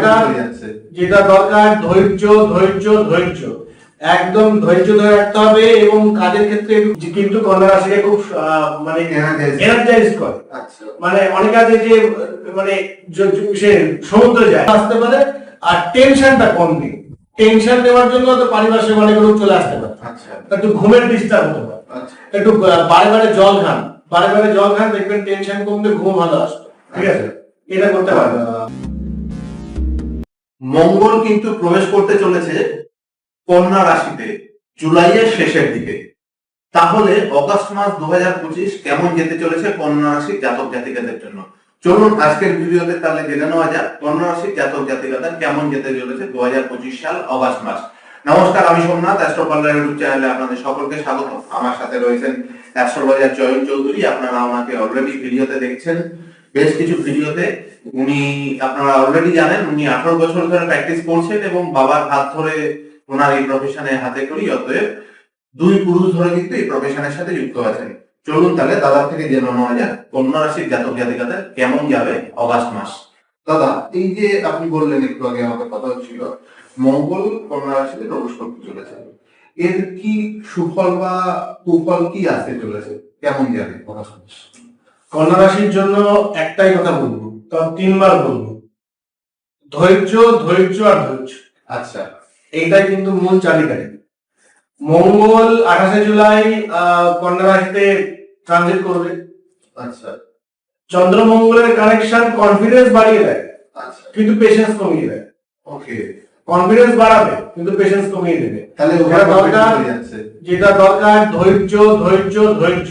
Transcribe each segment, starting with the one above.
দরকার যেটা দরকার ধৈর্য ধৈর্য ধৈর্য। একদম ধৈর্য ধরে রাখতে হবে এবং কাজের ক্ষেত্রে কিন্তু কন্যা রাশিকে খুব মানে এনার্জাইজ করে। আচ্ছা। মানে অনেক আছে যে মানে সে সমুদ্রে যায় আসতে পারে আর টেনশনটা কম টেনশন নেওয়ার জন্য তো পারিপার্শ্বিক অনেক রোগ চলে আসতে পারে। আচ্ছা। একটু ঘুমের ডিস্টার্ব হতে পারে। আচ্ছা। একটু বারে বারে জল খান। বারে বারে জল খান দেখবেন টেনশন কমবে ঘুম ভালো আসবে। ঠিক আছে? এটা করতে পারবে মঙ্গল কিন্তু প্রবেশ করতে চলেছে কন্যা রাশিতে, জুলাইয়ের শেষের দিকে। তাহলে অগস্ট মাস দু হাজার পঁচিশ কেমন যেতে চলেছে কন্যা রাশির জাতক জাতিকাদের জন্য? চলুন আজকের ভিডিওতে তাহলে জেনে নেওয়া যাক, কন্যা রাশির জাতক জাতিকাদের কেমন যেতে চলেছে দু হাজার পঁচিশ সাল অগস্ট মাস। নমস্কার, আমি সোমনাথ অ্যাস্ট্রোপার্লার ইউটিউব চ্যানেলে আপনাদের সকলকে স্বাগত আমার সাথে রয়েছেন অ্যাস্ট্রোলজার চয়ন চৌধুরী, আপনারা আমাকে অলরেডি ভিডিওতে দেখছেন। বেশ কিছু ভিডিওতে উনি আপনারা অলরেডি জানেন, উনি আঠারো বছর ধরে প্র্যাকটিস করছেন এবং বাবার হাত ধরে ওনার এই প্রফেশনে হাতে করি অতএব দুই পুরুষ ধরে কিন্তু এই প্রফেশনের সাথে যুক্ত আছেন। চলুন তাহলে দাদার থেকে জেনে নেওয়া যাক, কন্যা রাশির জাতক জাতিকাদের কেমন যাবে অগাস্ট মাস? দাদা, এই যে আপনি বললেন একটু আগে, আমাদের কথা হচ্ছিল, মঙ্গল কন্যা রাশিতে প্রবেশ করতে চলেছে। এর কি সুফল বা কুফল কি আসতে চলেছে? কেমন যাবে অগাস্ট মাস? কন্যা রাশির জন্য একটাই কথা বলব তবে তিনবার বলব। ধৈর্য ধৈর্য আর ধৈর্য। আচ্ছা। এইটাই কিন্তু মূল চাবিকাঠি মঙ্গল আঠাশে জুলাই কন্যা রাশিতে ট্রানজিট করবে। আচ্ছা। চন্দ্রমঙ্গলের কানেকশন কনফিডেন্স বাড়িয়ে দেয় আচ্ছা। কিন্তু পেশেন্স কমিয়ে দেয়। ওকে কনফিডেন্স বাড়াবে কিন্তু পেশেন্স কমিয়ে দেবে। তাহলে যেটা দরকার ধৈর্য ধৈর্য ধৈর্য।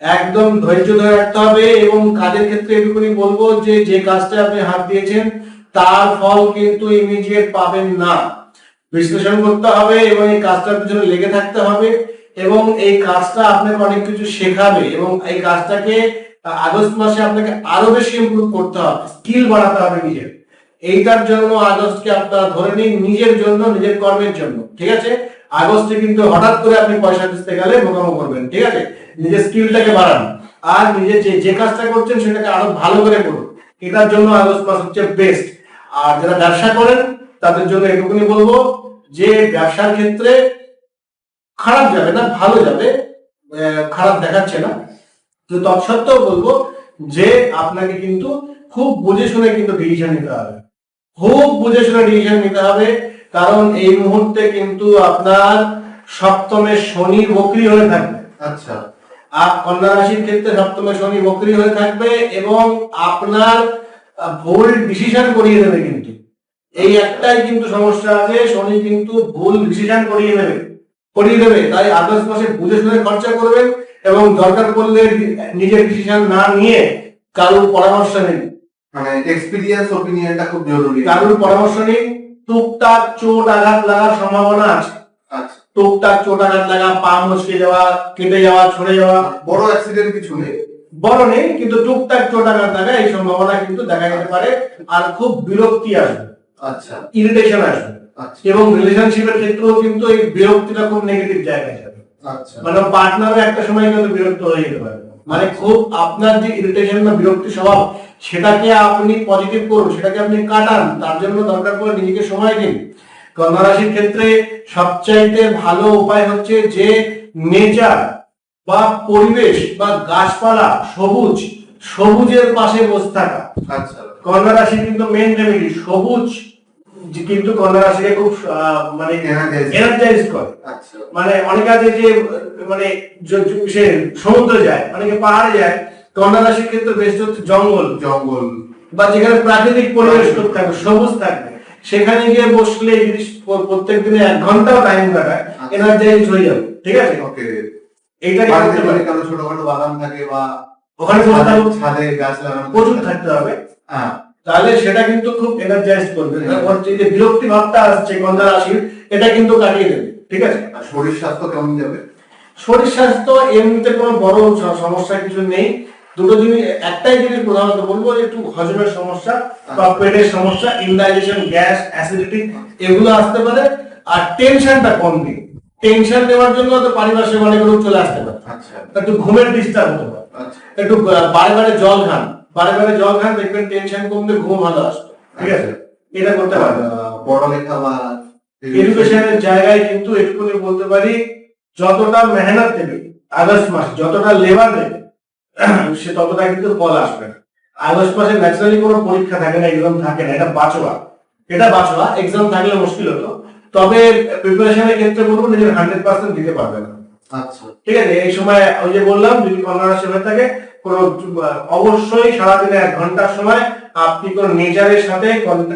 একদম ধৈর্য ধরে রাখতে হবে এবং কাজের ক্ষেত্রে এটুকুনি বলব যে যে কাজটা আপনি হাত দিয়েছেন, তার ফল কিন্তু ইমিডিয়েট পাবেন না। বিশ্লেষণ করতে হবে এবং এই কাজটার পিছনে লেগে থাকতে হবে এবং এই কাজটা আপনাকে অনেক কিছু শেখাবে এবং এই কাজটাকে আগস্ট মাসে আপনাকে আরও বেশি ইমপ্রুভ করতে হবে স্কিল বাড়াতে হবে নিজের। এইটার জন্য আগস্টকে আপনারা ধরে নিন নিজের জন্য, নিজের কর্মের জন্য, ঠিক আছে? আগস্টে কিন্তু হঠাৎ করে আপনি পয়সা দিতে গেলে বোকামো করবেন, ঠিক আছে? নিজের স্কিলটাকে বাড়ান। আর নিজে যে যে কাজটা করছেন সেটাকে আরও ভালো করে করুন। এটার জন্য আগস্ট মাস হচ্ছে বেস্ট আর যারা ব্যবসা করেন, তাদের জন্য এটুকুনি বলব যে, ব্যবসার ক্ষেত্রে খারাপ যাবে না, ভালো যাবে। খারাপ দেখাচ্ছে না। তো তৎসত্ত্বেও বলব যে, আপনাকে কিন্তু খুব বুঝে শুনে কিন্তু ডিসিশন নিতে হবে। খুব বুঝে শুনে ডিসিশন নিতে হবে। কারণ এই মুহূর্তে কিন্তু আপনার সপ্তমে শনি বকরি হয়ে থাকবে। আচ্ছা। কন্যা রাশির ক্ষেত্রে সপ্তমে শনি বকরি হয়ে থাকবে এবং আপনার ভুল ডিসিশন করিয়ে দেবে কিন্তু। এই একটাই কিন্তু সমস্যা আছে শনি কিন্তু ভুল ডিসিশন করিয়ে নেবে করিয়ে দেবে তাই আগস্ট মাসে বুঝে শুনে খরচা করবেন এবং দরকার পড়লে নিজের ডিসিশন না নিয়ে কারোর পরামর্শ নিন। মানে এক্সপিরিয়েন্স ওপিনিয়নটা খুব জরুরি। কারোর পরামর্শ নিন টুকটাক চোট আঘাত লাগার সম্ভাবনা আছে। টুকটাক চোট লাগা পা মুচকে যাওয়া কেটে যাওয়া ছড়ে যাওয়া। বড় অ্যাক্সিডেন্ট কিছু নেই। বড় নেই কিন্তু টুকটাক চোট আঘাত লাগা এই সম্ভাবনা কিন্তু দেখা যেতে পারে আর খুব বিরক্তি আসবে। আচ্ছা। ইরিটেশন আসবে। আচ্ছা। এবং রিলেশনশিপের ক্ষেত্রেও কিন্তু এই বিরক্তিটা খুব নেগেটিভ জায়গায় যাবে। আচ্ছা। মানে পার্টনারও একটা সময় কিন্তু বিরক্ত হয়ে যেতে পারে। মানে খুব আপনার যে ইরিটেশন বা বিরক্তি স্বভাব সেটাকে আপনি পজিটিভ করুন সেটাকে আপনি কাটান তার জন্য দরকার পড়ে নিজেকে সময় দিন। কন্যা রাশির ক্ষেত্রে সবচাইতে ভালো উপায় হচ্ছে যে নেচার বা পরিবেশ বা গাছপালা সবুজ সবুজের পাশে বসে থাকা। আচ্ছা। কন্যা রাশি কিন্তু মেন রেমেডি সবুজ কিন্তু কন্যা রাশিকে খুব মানে এনার্জাইজ করে। আচ্ছা। মানে অনেকে আছে যে মানে সে সমুদ্রে যায় অনেকে পাহাড়ে যায় কন্যা রাশির ক্ষেত্রে বেশ হচ্ছে জঙ্গল। জঙ্গল। বা যেখানে প্রাকৃতিক পরিবেশ থাকবে সবুজ থাকবে সেখানে গিয়ে বসলে প্রত্যেক দিনে এক ঘন্টাও টাইম কাটায় আচ্ছা। এনার্জাইজ হয়ে যাবে ঠিক আছে? ওকে। কারও ছোটখাটো বাগান থাকে বা ওখানে ছাদে- গাছ লাগানো প্রচুর থাকতে হবে। হ্যাঁ। তাহলে সেটা কিন্তু খুব এনার্জাইজ করবে। হুম। ওর যে বিরক্তি ভাবটা আসছে রাশির এটা কিন্তু কাটিয়ে দেবে ঠিক আছে? আর শরীর স্বাস্থ্য কেমন যাবে? শরীর স্বাস্থ্য এমনিতে কোনো বড় সমস্যা কিছু নেই। দুটো জিনিস একটাই জিনিস প্রধানত বলব একটু হজমের সমস্যা বা পেটের সমস্যা ইনডাইজেশন গ্যাস অ্যাসিডিটি এগুলো আসতে পারে আর টেনশনটা কম দিন টেনশন নেওয়ার জন্য তো পারিপার্শ্বিক অনেক রোগ চলে আসতে পারে। আচ্ছা। একটু ঘুমের ডিস্টার্ব হতে পারে। আচ্ছা। একটু বারে বারে জল খান। বারে বারে জল খান দেখবেন টেনশন কমবে ঘুম ভালো আসবে। ঠিক আছে? এটা করতে পারবে পড়ালেখা বা এডুকেশনের জায়গায় কিন্তু একটুখানি বলতে পারি যতটা মেহনত দেবে আগস্ট মাস যতটা লেবার দেবে সে ততটা কিন্তু ফল আসবে না। আগস্ট মাসে ন্যাচারালি কোনো পরীক্ষা থাকে না এক্সাম থাকে না এটা বাঁচোয়া এটা বাঁচোয়া এক্সাম থাকলে মুশকিল হতো। তবে প্রিপারেশনের ক্ষেত্রে বলব নিজের হান্ড্রেড পার্সেন্ট দিতে পারবে না। আচ্ছা। ঠিক আছে? এই সময় ওই যে বললাম যদি হয়ে থাকে কোনো অবশ্যই সারাদিনে এক ঘণ্টার সময় আপনি কোন নেচারের সাথে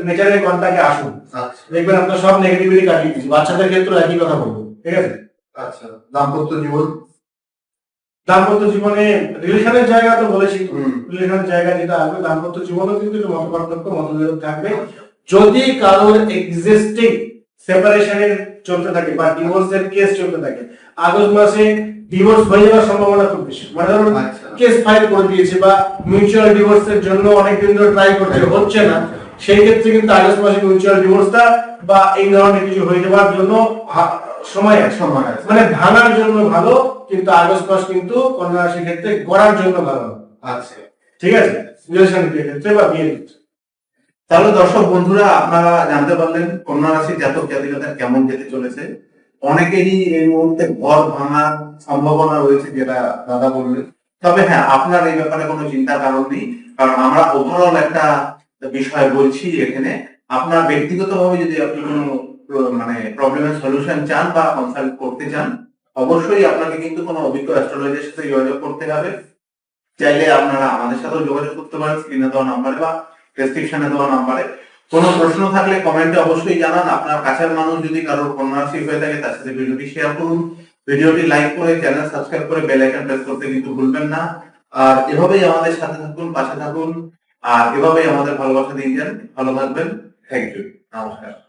নেচারের কন্টাক্টে আসুন। আচ্ছা। দেখবেন আপনার সব নেগেটিভিটি কাটিয়ে দিচ্ছি। বাচ্চাদের ক্ষেত্রে একই কথা বলব। ঠিক আছে? আচ্ছা। দাম্পত্য জীবন। দাম্পত্য জীবনে রিলেশনের জায়গা তো বলেছি। রিলেশনের জায়গা যেটা আসবে দাম্পত্য জীবনও কিন্তু মত পার্থক্য মতভেদ থাকবে। যদি কারোর এক্সিস্টিং সেপারেশনের চলতে থাকে বা ডিভোর্সের কেস চলতে থাকে আগস্ট মাসে ডিভোর্স হয়ে যাওয়ার সম্ভাবনা খুব বেশি। মানে ধরুন আচ্ছা। কেস ফাইল করে দিয়েছে বা মিউচুয়াল ডিভোর্সের জন্য অনেকদিন ধরে ট্রাই করছে হচ্ছে না। সেই ক্ষেত্রে কিন্তু আগস্ট মাসে মিউচুয়াল ডিভোর্সটা বা এই ধরনের কিছু হয়ে যাওয়ার জন্য সময় আছে। সময় আছে। মানে ভাঙার জন্য ভালো কিন্তু আগস্ট মাস কিন্তু কন্যা রাশির ক্ষেত্রে গড়ার জন্য ভালো না। আচ্ছা ঠিক আছে? রিলেশনের ক্ষেত্রে বা বিয়ের ক্ষেত্রে। তাহলে দর্শক বন্ধুরা আপনারা জানতে পারলেন কন্যা রাশির জাতক জাতিকাদের কেমন যেতে চলেছে। অনেকেরই এই মুহূর্তে ঘর ভাঙার সম্ভাবনা রয়েছে যেটা দাদা বললেন। তবে হ্যাঁ আপনার এই ব্যাপারে কোনো চিন্তার কারণ নেই। কারণ আমরা ওভারঅল একটা বিষয় বলছি এখানে। আপনার ব্যক্তিগতভাবে যদি আপনি কোনো মানে প্রবলেমের সলিউশন চান বা কনসাল্ট করতে চান, অবশ্যই আপনাকে কিন্তু কোনো অভিজ্ঞ অ্যাস্ট্রোলজির সাথে যোগাযোগ করতে হবে। চাইলে আপনারা আমাদের সাথেও যোগাযোগ করতে পারেন স্ক্রিনে দেওয়া নাম্বারে বা ডেসক্রিপশনে দেওয়া নাম্বারে কোনো প্রশ্ন থাকলে কমেন্টে অবশ্যই জানান। আপনার কাছের মানুষ যদি কারোর কন্যা রাশি হয়ে থাকে, তার সাথে ভিডিওটি শেয়ার করুন। ভিডিওটি লাইক করে চ্যানেল সাবস্ক্রাইব করে বেল আইকন প্রেস করতে কিন্তু ভুলবেন না। আর এভাবেই আমাদের সাথে থাকুন, পাশে থাকুন। আর এভাবেই আমাদের ভালোবাসা দিয়ে যান ভালো থাকবেন। থ্যাংক ইউ নমস্কার।